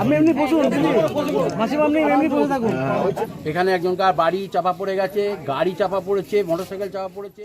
আপনি এমনি বসুন মাসিমা আপনি এমনি বসে থাকুন। এখানে একজনকার বাড়ি চাপা পড়ে গেছে গাড়ি চাপা পড়েছে মোটরসাইকেল চাপা পড়েছে।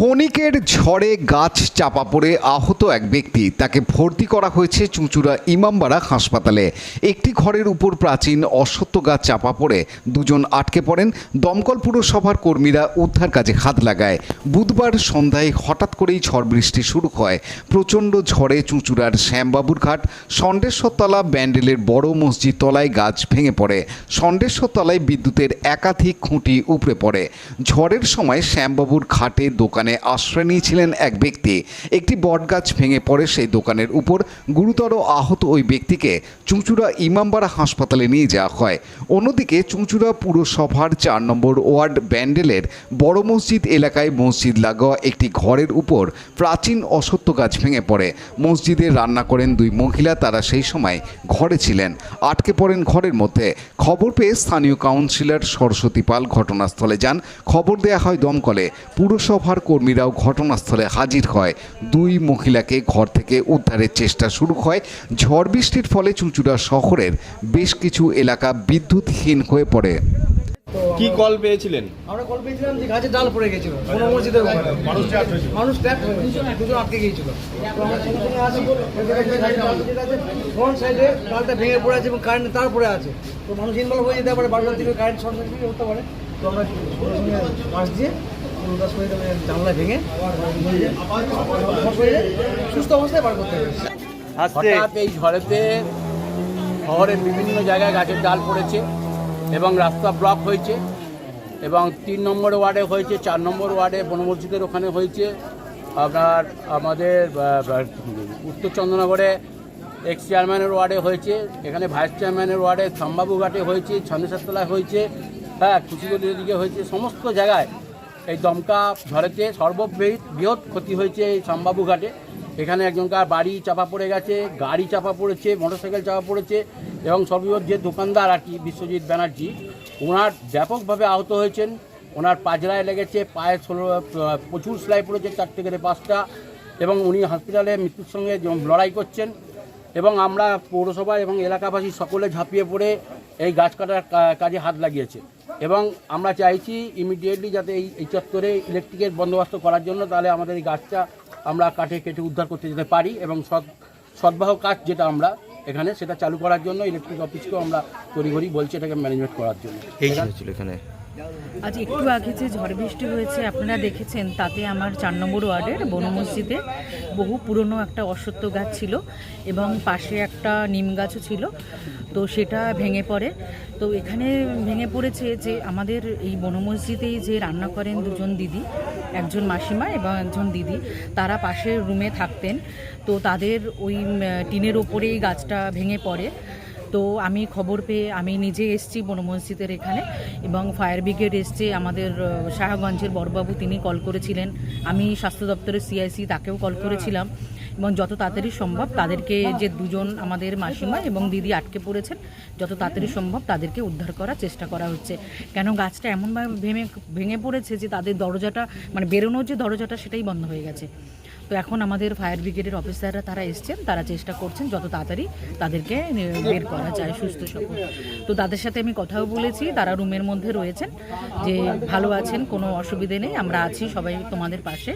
ক্ষণিকের ঝড়ে গাছ চাপা পড়ে আহত এক ব্যক্তি। তাকে ভর্তি করা হয়েছে চুঁচুড়া ইমামবাড়া হাসপাতালে। একটি ঘরের উপর প্রাচীন অশ্বত্থ গাছ চাপা পড়ে। দুজন আটকে পড়েন। দমকল পুরসভার কর্মীরা উদ্ধার কাজে হাত লাগায়। বুধবার সন্ধ্যায় হঠাৎ করেই ঝড় বৃষ্টি শুরু হয়। প্রচণ্ড ঝড়ে চুঁচুড়ার শ্যামবাবুর ঘাট। ষণ্ডেশ্বরতলা ব্যান্ডেলের বড় মসজিদ তলায় গাছ ভেঙে পড়ে। ষণ্ডেশ্বরতলায় বিদ্যুতের একাধিক খুঁটি উপড়ে পড়ে। ঝড়ের সময় শ্যামবাবুর ঘাটে দোকানে আশ্রয় নিয়েছিলেন এক ব্যক্তি। একটি বটগাছ ভেঙে পড়ে সেই দোকানের উপর গুরুতর আহত ওই ব্যক্তিকে চুঁচুড়া ইমামবাড়া হাসপাতালে নিয়ে যাওয়া হয়। অন্যদিকে চুঁচুড়া পুরসভার চার নম্বর ওয়ার্ড ব্যান্ডেলের বড় মসজিদ এলাকায় মসজিদ লাগোয়া একটি ঘরের উপর প্রাচীন অসত্য গাছ ভেঙে পড়ে। মসজিদে রান্না করেন দুই মহিলা, তারা সেই সময় ঘরে ছিলেন। আটকে পড়েন ঘরের মধ্যে। খবর পেয়ে স্থানীয় কাউন্সিলর সরস্বতী পাল ঘটনাস্থলে যান। খবর দেয়া হয় দমকলে। পুরসভার কর্মীরাও ঘটনাস্থলে হাজির হয় দুই মহিলাকে ঘর থেকে উদ্ধারের চেষ্টা শুরু হয় ঝড় বৃষ্টির ফলে চুঁচুড়া শহরের বেশ কিছু এলাকা বিদ্যুৎহীন হয়ে পড়ে কি কল পেয়েছিলেন আমরা কল পেয়েছিলাম যে গাছের ডাল পড়ে গেছিল কোনো মসজিদের ওখানে মানুষ ট্র্যাক হয়েছিল দুজন আটকে গিয়েছিল তো আমরা সঙ্গে সঙ্গে আসি ফ্রন্ট সাইডে ডালটা ভেঙে পড়ে আছে এবং কারেন্ট তার পড়ে আছে তো মানুষ ইনভলভ হয়ে যেতে পারে বারবার থেকে কারেন্ট শর্ট সার্কিট হতে পারে তো আমরা সঙ্গে সঙ্গে পাশ দিয়ে জানলা ভেঙে সুস্থ অবস্থায় বার করতে হবে হঠাৎ এই ঝড়েতে শহরের বিভিন্ন জায়গায় গাছের ডাল পড়েছে এবং রাস্তা ব্লক হয়েছে এবং তিন নম্বর ওয়ার্ডে হয়েছে চার নম্বর ওয়ার্ডে বনমসজিদের ওখানে হয়েছে। আপনার আমাদের উত্তর চন্দ্রনগরে এক্স চেয়ারম্যানের ওয়ার্ডে হয়েছে এখানে ভাইস চেয়ারম্যানের ওয়ার্ডে ঘাটে হয়েছে ছন্দেশ্বরতলায় হয়েছে হ্যাঁ কুচিগলির দিকে হয়েছে সমস্ত জায়গায় এই দমকা ঝড়েতে সর্ববৃহৎ বৃহৎ ক্ষতি হয়েছে এই শামবাবু ঘাটে। এখানে একজনকার বাড়ি চাপা পড়ে গেছে, গাড়ি চাপা পড়েছে, মোটরসাইকেল চাপা পড়েছে এবং সর্ববৃহৎ যে দোকানদার আর কি বিশ্বজিৎ ব্যানার্জি, ওনার ব্যাপকভাবে আহত হয়েছেন। ওনার পাজরায় লেগেছে, পায়ে ষোলো প্রচুর সেলাই পড়েছে চার থেকে পাঁচটা এবং উনি হসপিটালে মৃত্যুর সঙ্গে লড়াই করছেন। এবং আমরা পৌরসভা এবং এলাকাবাসী সকলে ঝাঁপিয়ে পড়ে এই গাছ কাটার কাজে হাত লাগিয়েছে। এবং আমরা চাইছি ইমিডিয়েটলি যাতে এই চত্বরে ইলেকট্রিকের বন্দোবস্ত করার জন্য তাহলে আমাদের এই গাছটা আমরা কাটে, কেটে উদ্ধার করতে যেতে পারি এবং সৎ সদ্বাহ কাজ যেটা আমরা এখানে সেটা চালু করার জন্য ইলেকট্রিক অফিসকেও আমরা তড়িঘড়ি বলছি এটাকে ম্যানেজমেন্ট করার জন্য। এখানে। আজ একটু আগে যে ঝড় বৃষ্টি হয়েছে, আপনারা দেখেছেন, তাতে আমার চার নম্বর ওয়ার্ডের বন মসজিদে বহু পুরনো একটা অশ্বত্থ গাছ ছিল এবং পাশে একটা নিম গাছও ছিল। তো সেটা ভেঙে পড়ে। তো এখানে ভেঙে পড়েছে যে আমাদের এই বন মসজিদেই যে রান্না করেন দুজন দিদি, একজন মাসিমা এবং একজন দিদি, তারা পাশের রুমে থাকতেন। তো তাদের ওই টিনের ওপরেই গাছটা ভেঙে পড়ে। তো আমি খবর পেয়ে আমি নিজে এসেছি বন মসজিদের এখানে এবং ফায়ার ব্রিগেড এসছে আমাদের শাহগঞ্জের বড়বাবু তিনি কল করেছিলেন। আমি স্বাস্থ্য দপ্তরের সিআইসি তাকেও কল করেছিলাম। এবং যত তাড়াতাড়ি সম্ভব তাদেরকে যে দুজন আমাদের মাসিমা এবং দিদি আটকে পড়েছেন, যত তাড়াতাড়ি সম্ভব তাদেরকে উদ্ধার করার চেষ্টা করা হচ্ছে। কেন গাছটা এমনভাবে ভেঙে ভেঙে পড়েছে যে তাদের দরজাটা মানে বেরোনোর যে দরজাটা, সেটাই বন্ধ হয়ে গেছে। তো এখন আমাদের ফায়ার ব্রিগেডের অফিসাররা তারা এসছেন, তারা চেষ্টা করছেন যত তাড়াতাড়ি তাদেরকে বের করা যায় সুস্থ সবল। তো তাদের সাথে আমি কথাও বলেছি, তারা রুমের মধ্যে রয়েছেন, যে ভালো আছেন, কোনো অসুবিধে নেই, আমরা আছি সবাই তোমাদের পাশে।